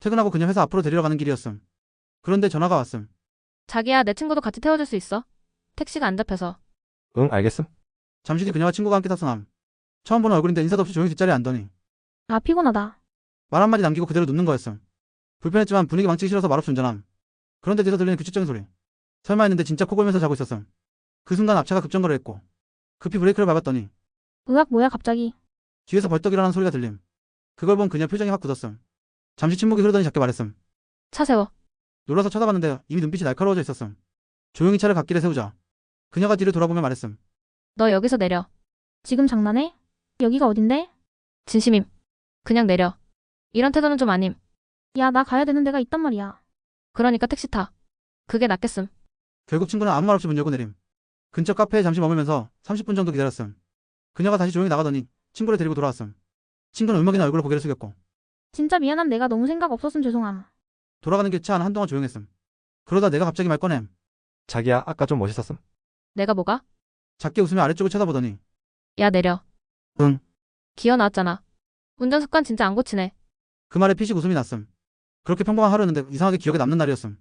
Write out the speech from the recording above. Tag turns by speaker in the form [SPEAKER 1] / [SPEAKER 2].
[SPEAKER 1] 퇴근하고 그녀 회사 앞으로 데리러 가는 길이었음. 그런데 전화가 왔음.
[SPEAKER 2] 자기야, 내 친구도 같이 태워줄 수 있어? 택시가 안 잡혀서.
[SPEAKER 3] 응, 알겠음.
[SPEAKER 1] 잠시 뒤 그녀와 친구가 함께 탑승함. 처음 보는 얼굴인데 인사도 없이 조용히 뒷자리에 앉더니
[SPEAKER 4] 아, 피곤하다.
[SPEAKER 1] 말 한마디 남기고 그대로 눕는 거였음. 불편했지만 분위기 망치기 싫어서 말없이 운전함. 그런데 뒤에서 들리는 규칙적인 소리. 설마 했는데 진짜 코 골면서 자고 있었음. 그 순간 앞차가 급정거를 했고 급히 브레이크를 밟았더니
[SPEAKER 4] 으악, 뭐야, 갑자기.
[SPEAKER 1] 뒤에서 벌떡 일어나는 소리가 들림. 그걸 본 그녀 표정이 확 굳었음. 잠시 침묵이 흐르더니 작게 말했음.
[SPEAKER 2] 차 세워.
[SPEAKER 1] 놀라서 쳐다봤는데 이미 눈빛이 날카로워져 있었음. 조용히 차를 갓길에 세우자. 그녀가 뒤를 돌아보며 말했음.
[SPEAKER 2] 너 여기서 내려.
[SPEAKER 4] 지금 장난해? 여기가 어딘데?
[SPEAKER 2] 진심임. 그냥 내려. 이런 태도는 좀 아님.
[SPEAKER 4] 야, 나 가야 되는 데가 있단 말이야.
[SPEAKER 2] 그러니까 택시 타. 그게 낫겠음.
[SPEAKER 1] 결국 친구는 아무 말 없이 문 열고 내림. 근처 카페에 잠시 머물면서 30분 정도 기다렸음. 그녀가 다시 조용히 나가더니 친구를 데리고 돌아왔음. 친구는 울먹이는 얼굴로 고개를 숙였고
[SPEAKER 4] 진짜 미안함 내가 너무 생각 없었음 죄송함.
[SPEAKER 1] 돌아가는 길 차안 한동안 조용했음. 그러다 내가 갑자기 말 꺼냄.
[SPEAKER 3] 자기야, 아까 좀 멋있었음.
[SPEAKER 2] 내가 뭐가?
[SPEAKER 1] 작게 웃으며 아래쪽을 쳐다보더니
[SPEAKER 2] 야, 내려.
[SPEAKER 1] 응.
[SPEAKER 2] 기어 나왔잖아. 운전 습관 진짜 안 고치네.
[SPEAKER 1] 그 말에 피식 웃음이 났음. 그렇게 평범한 하루였는데 이상하게 기억에 남는 날이었음.